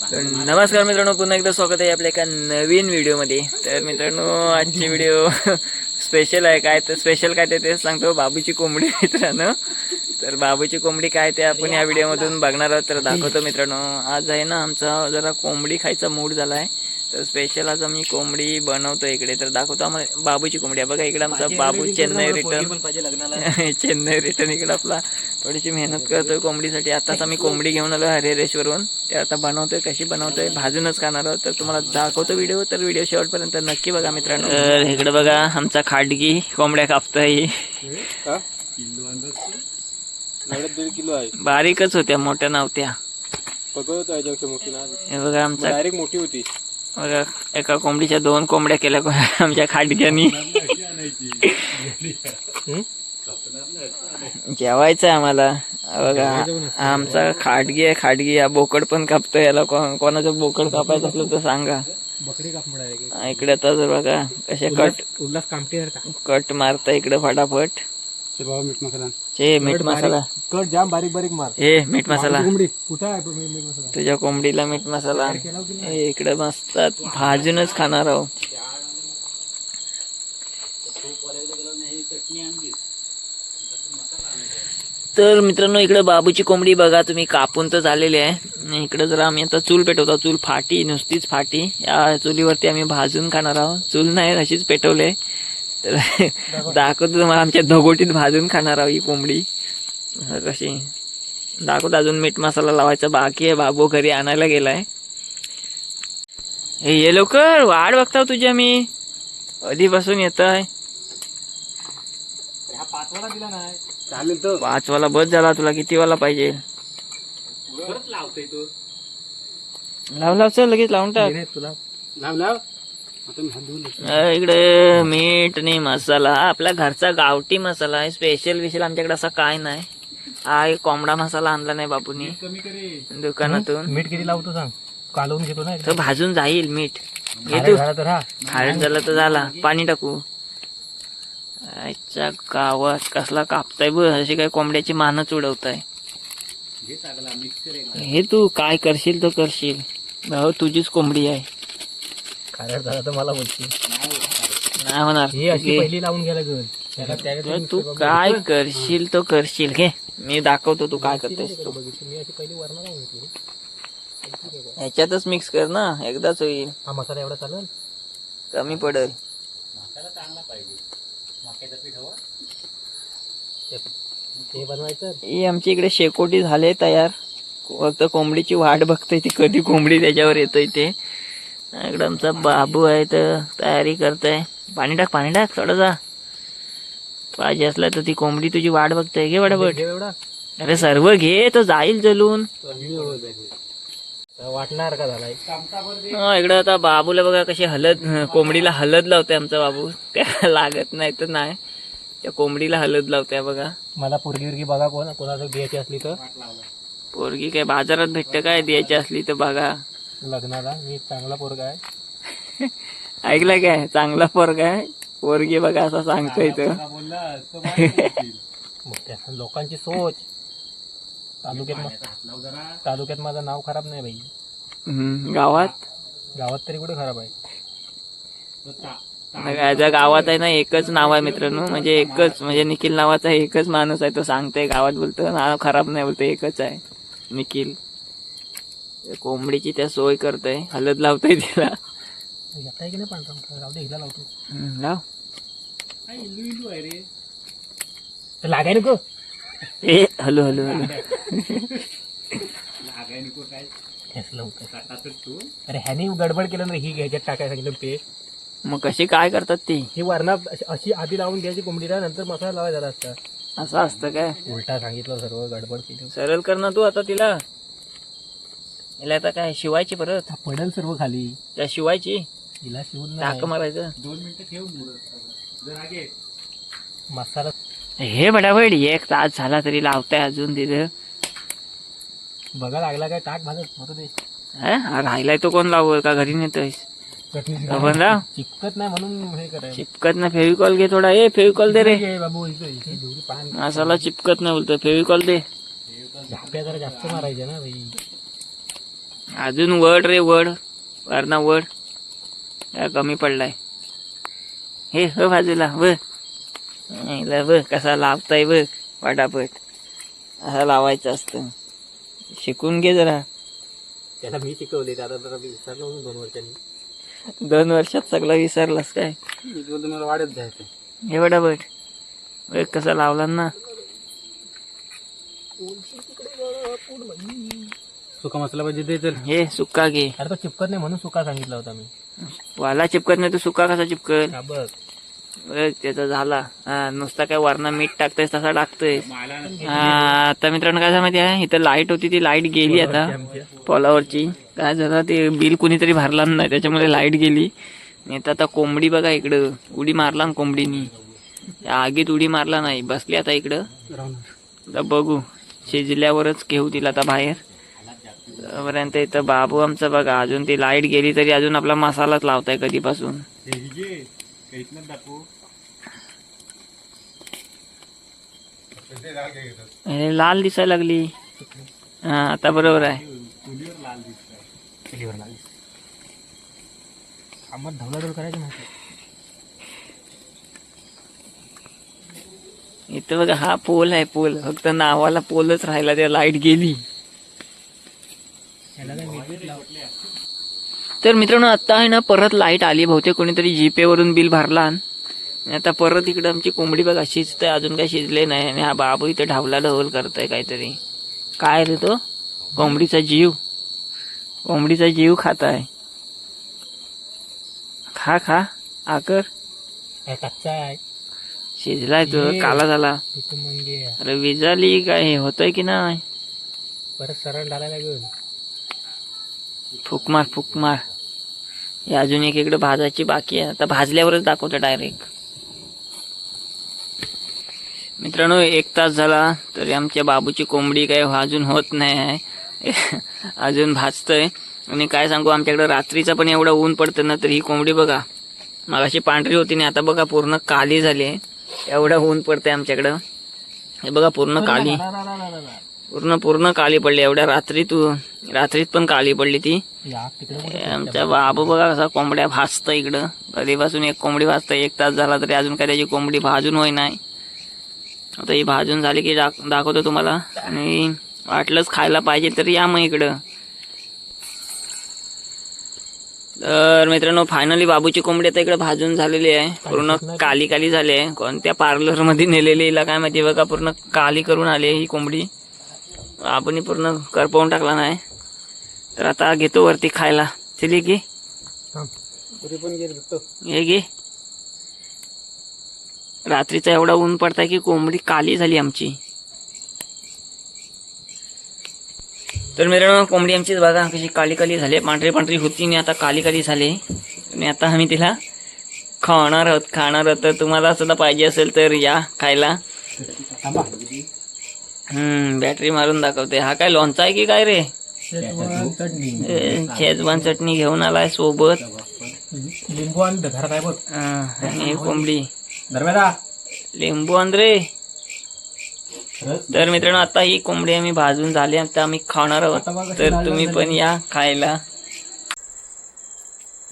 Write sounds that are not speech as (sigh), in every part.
नमस्कार मित्रांनो पुन्हा एकदा स्वागत आहे आपल्या एका नवीन व्हिडिओमध्ये. तर मित्रांनो आजची व्हिडिओ (laughs) स्पेशल आहे. काय तर स्पेशल काय ते तेच सांगतो. बाबूची कोंबडी मित्रांनो. तर बाबूची कोंबडी काय ते आपण या व्हिडिओमधून बघणार आहोत. तर दाखवतो मित्रांनो. आज आहे ना आमचा जरा कोंबडी खायचा मूड झाला आहे तर स्पेशल आज आम्ही कोंबडी बनवतो इकडे. तर दाखवतो आम्हाला बाबूची कोंबडी. आहे बघा इकडे आमचा बाबू चेन्नई रिटर्न (laughs) चेन्नई रिटर्न इकडे आपला. थोडीशी मेहनत करतोय कोंबडीसाठी. आताच आम्ही कोंबडी घेऊन आलो हरिहरेश्वरून ते आता बनवतोय कशी बनवतोय भाजूनच खाणार आहोत. तर तुम्हाला दाखवतो व्हिडिओ तर व्हिडिओ शेवटपर्यंत नक्की बघा मित्रांनो. तर इकडे बघा आमचा खाडगी कोंबड्या कापतोय. दीड किलो आहे. बारीकच होत्या मोठ्या नव्हत्या. बघा आमचा डायरेक्ट मोठी होती. बघा एका कोंबडीच्या दोन कोंबड्या केल्या आमच्या खाडग्यानी. जेवायचं आहे आम्हाला. बघा आमचा खाडगी आहे खाडगी हा बोकड पण कापतोय याला. कोणाचं बोकड कापायचं असलं तर सांगा. इकडे आता जर बघा कसे कट कट मारता इकडे फटाफट. ते बाबा मीठ मसाला. चे मीठ मसाला. कट जाम बारीक बारीक मार. हे मीठ मसाला. कोंबडी. कुठं आहे तो मीठ मसाला? तुझ्या कोंबडीला मीठ मसाला. इकडे मस्त भाजूनच खाणार आहो. तर मित्रांनो इकडे बाबूची कोंबडी बघा तुम्ही कापून तर झालेली आहे. इकडे जरा आम्ही आता चूल पेटवतो. चूल फाटी नुसतीच फाटी. या चुलीवरती आम्ही भाजून खाणार आहोत. चूल नाही अशीच पेटवले तर (laughs) दाखवतो तुम्हाला आमच्या दगोटीत भाजून खाणार आहोत ही कोंबडी. कशी. दाखवतो अजून मीठ मसाला लावायचा बाकी आहे. बाबू घरी आणायला गेलाय. हे ये लवकर. वाट बघताव तुझ्या मी. कधीपासून येत आहे पाचवाला दिला नाही. चालेल तर. पाच वाला बस झाला. तुला किती वाला पाहिजे लावतोय तो. लाव लाव चल लगेच लावून टाक. तुला. लाव लाव. इकडे मीठ आणि मसाला हा आपला घरचा गावठी मसाला आहे स्पेशल विशेल आमच्याकडे असा काय नाही. हा एक कोंबडा मसाला आणला नाही बापूनी. कमी करे. दुकानातून. मीठ किती लावतो सांग? कालवून घेतो ना तर भाजून जाईल मीठ. घे तू. झाला तर हा. झालं पाणी टाकू. आजच्या गावात कसला कापताय बघ अशी काय कोंबड्याची मानच उडवताय. हे तू काय करशील तर करशील. भाऊ तुझीच कोंबडी आहे. खारट झाला तर मला बोलते नाही होणार. ही अशी घे. पहिली लावून घ्यायला गल त्याला तर तू काय करशील तो करशील घे. मी दाखवतो तू काय करतेस तू. मी अशी पहिली वरण घेतली. ह्याच्यातच मिक्स कर ना एकदाच होईल. हा मसाला एवढा चालेल? कमी पडेल. ते बनवायचं? ही आमच्या इकडे शेकोटी झाले तयार. फक्त कोंबडीची वाट बघतोय ती कधी कोंबडी त्याच्यावर येतोय ते. इकडे आमचा बाबू आहे तर तयारी करतोय. पाणी टाक पाणी टाक थोडं जा पाहिजे असला तर ती कोंबडी तुझी वाट बघतोय. घे एवढा. अरे सर्व घे तो जाईल जलून वाटणार का झालाय हा, इकडे आता बाबूला बघा कशी हलद कोंबडीला हलद लावते आमचा बाबू. त्या लागत नाही तर नाही. त्या कोंबडीला हलद लावते बघा. मला पोरगी विरगी बघा कोण कोणाला द्यायची असली तर. पोरगी काय बाजारात भेटते काय द्यायची असली तर बघा. लग्नाला. मी चांगला पोरगा आहे. (laughs) ऐकलं काय? चांगला पोरगा आहे. पोरगी बघा असं सांगतोय तो. लोकांची सोच. तालुक्यात मा- तालुक्यात माझं नाव खराब नाही भाई गावात? गावात तरी कुठे खराब आहे? माझ्या गावात आहे ना एकच नाव आहे मित्रांनो. म्हणजे एकच म्हणजे निखिल नावाचा एकच माणूस आहे. तो सांगतोय गावात बोलतो नाव खराब नाही बोलतो एकच आहे. निखिल. कोंबडीची त्या सोय करतोय हलद लावतोय तिला. येता की नाही पांढरा राहू दे हिला लावतो. हम्म, लाव. तर लागाय नको. ए हलू हलू हलू. ठेसलं होतं अरे ह्याने गडबड केलं ना ही घ्यायच्यात टाकाय सांगितलं पेस्ट मग कशी काय करतात ती? ही वरणात अशी- आधी लावून घ्यायची कोंबडीला नंतर मसाला लावायचा झाला असता असं असतं काय? उलटा सांगितलं सर्व गडबड केली. सरळ कर ना तू आता तिला. तिला आता काय शिवायची परत? पडेल सर्व खाली. त्या शिवायची? हिला शिवून टाक नाही मारायचं? मसाला. हे बडाबड एक तास झाला तरी लावताय अजून तिथं. बघा लागला काय टाक भाजत मरू दे हे? हा, राहिलाय तो कोण लावल का घरी नेतोय लाव चिपकत नाही म्हणून हे करायचं चिपकत ना फेविकॉल घे थोडा. ए फेविकॉल दे रे. बाबू मसाला चिपकत नाही बोलतोय फेविकॉल दे. झाप्या जरा जास्त मारायच्या ना भाई अजून वड रे वड वरणा वड. या कमी पडलाय. हे हो बाजूला व. बघ कसा लावताय बघ पटापट. असा लावायचं असतं. शिकून घे जरा. त्याला मी शिकवले आता जरा मी विसरलो म्हणून दोन वर्षांनी. दोन वर्षात सगळं विसरलास काय? वाढत जायचं हे बडा बट बघ कसा लावला ना. सुका मसाला पाहिजे ते चल हे सुक्का घे. अरे तो चिपकत नाही म्हणून सुका सांगितला होता मी. वाला चिपकत नाही तर सुका कसा चिपकत हा बघ. बघ त्याचा झाला. हा नुसता काय वरणा मीठ टाकतोय तसा टाकतोय हा आता मित्रांनो काय झालं माहिती आहे इथं लाइट होती ती लाइट गेली आता. पोलावरची. काय झालं? ते बिल कुणीतरी भरला नाही त्याच्यामुळे लाइट गेली. नाही तर आता कोंबडी बघा इकडं. उडी मारला ना कोंबडीनी. त्या आगीत उडी मारला नाही. बसली आता इकडं. आता बघू. शिजल्यावरच घेऊ तिला आता बाहेर. तोपर्यंत इथं बाबू आमचा बघा अजून ती लाइट गेली तरी अजून आपला मसालाच लावताय कधीपासून. अरे लाल दिसायला लागली. हा आता बरोबर आहे. इथं बघा हा पोल आहे पोल. फक्त नावाला पोलच राहिला त्या लाइट गेली. तर मित्रांनो आता आहे ना परत लाइट आली बहुतेक कोणीतरी जीपे वरून बिल भरला. आणि आता परत इकडं आमची कोंबडी बघा शिजतंय अजून काही शिजले नाही. आणि हा बाबू इथे ढावला ढवल करतोय काहीतरी. काय रे तो? कोंबडीचा जीव. कोंबडीचा जीव खात आहे खा. खा आकर कच्चा आहे? शिजलाय तो. काला झाला. अरे विजाली काय हे होतंय की नाही? परत सरळ डालायला लागेल. फुक मार फुक मार हे अजून एक इकडे भाजायची बाकी आहे. आता भाजल्यावरच दाखवतो डायरेक्ट मित्रांनो एक तास झाला तरी आमच्या बाबूची कोंबडी काय अजून होत नाही. आहे (laughs) अजून भाजतंय. आणि काय सांगू आमच्याकडे रात्रीचं पण एवढं ऊन पडतं ना तर ही कोंबडी बघा. मगाशी पांढरी होती आणि आता बघा पूर्ण काली झाली आहे. एवढं ऊन पडतंय आमच्याकडं. हे बघा पूर्ण काली. पूर्ण पूर्ण काली पडली. एवढ्या रात्री तू रात्रीत पण काली पडली ती. या तिकडे हे आमचा बाबू बघा कसा कोंबड्या भाजतं इकडं. कधीपासून एक कोंबडी भाजतं एक तास झाला तरी अजून काय त्याची कोंबडी भाजून होई नाही. आता ही भाजून झाली की दाख दाखवतो तुम्हाला. आणि वाटलंच खायला पाहिजे तर या मग इकडं. तर मित्रांनो फायनली बाबूची कोंबडी आता इकडे भाजून झालेली आहे. पूर्ण काली काली झाली आहे. कोणत्या पार्लरमध्ये नेलेली हिला काय माहिती बघा पूर्ण काली करून आली आहे ही कोंबडी. आपण पूर्ण करपवून टाकला नाही. तर आता घेतो वरती खायला. चली बघतो हे. घे रात्रीचा एवढा ऊन पडताय की कोंबडी काली झाली आमची. तर मित्रांनो कोंबडी आमचीच बघा कशी काली काली झाली पांढरी पांढरी होती आणि आता काली काली झाली. आणि आता आम्ही तिला खाणार आहोत खाणार आहोत. तर तुम्हाला सुद्धा पाहिजे असेल तर या खायला. हम्म बॅटरी मारून दाखवते. हा काय लोणचा आहे की काय रे? शेजवान चटणी घेऊन आलाय सोबत. लिंबू आणि घरात आहे बघ. अं, आणि ही कोंबडी. लिंबू आण रे. तर मित्रांनो आता ही कोंबडी आम्ही भाजून झाली आता आम्ही खाणार आहोत. तर तुम्ही पण या खायला.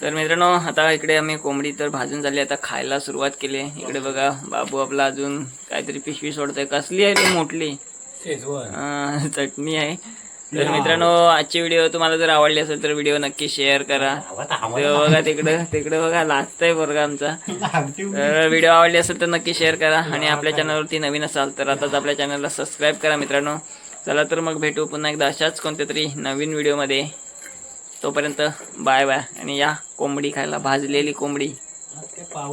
तर मित्रांनो आता इकडे आम्ही कोंबडी तर भाजून झाली आता खायला सुरुवात केली. इकडे बघा बाबू आपला अजून काहीतरी पिशवी सोडतोय. कसली आहे ती मोठली? शेजवान चटणी आहे. तर मित्रांनो आजची व्हिडिओ तुम्हाला जर आवडली असेल तर व्हिडिओ नक्की शेअर करा. बघा तिकडं तिकडं बघा लाजतंय बरं आमचा. तर व्हिडिओ आवडली असेल तर नक्की शेअर करा. आणि आपल्या चॅनलवरती नवीन असाल तर आताच आपल्या चॅनलला सबस्क्राईब करा मित्रांनो. चला तर मग भेटू पुन्हा एकदा अशाच कोणत्या तरी नवीन व्हिडिओमध्ये तोपर्यंत बाय बाय आणि या कोंबडी खायला भाजलेली कोंबडी.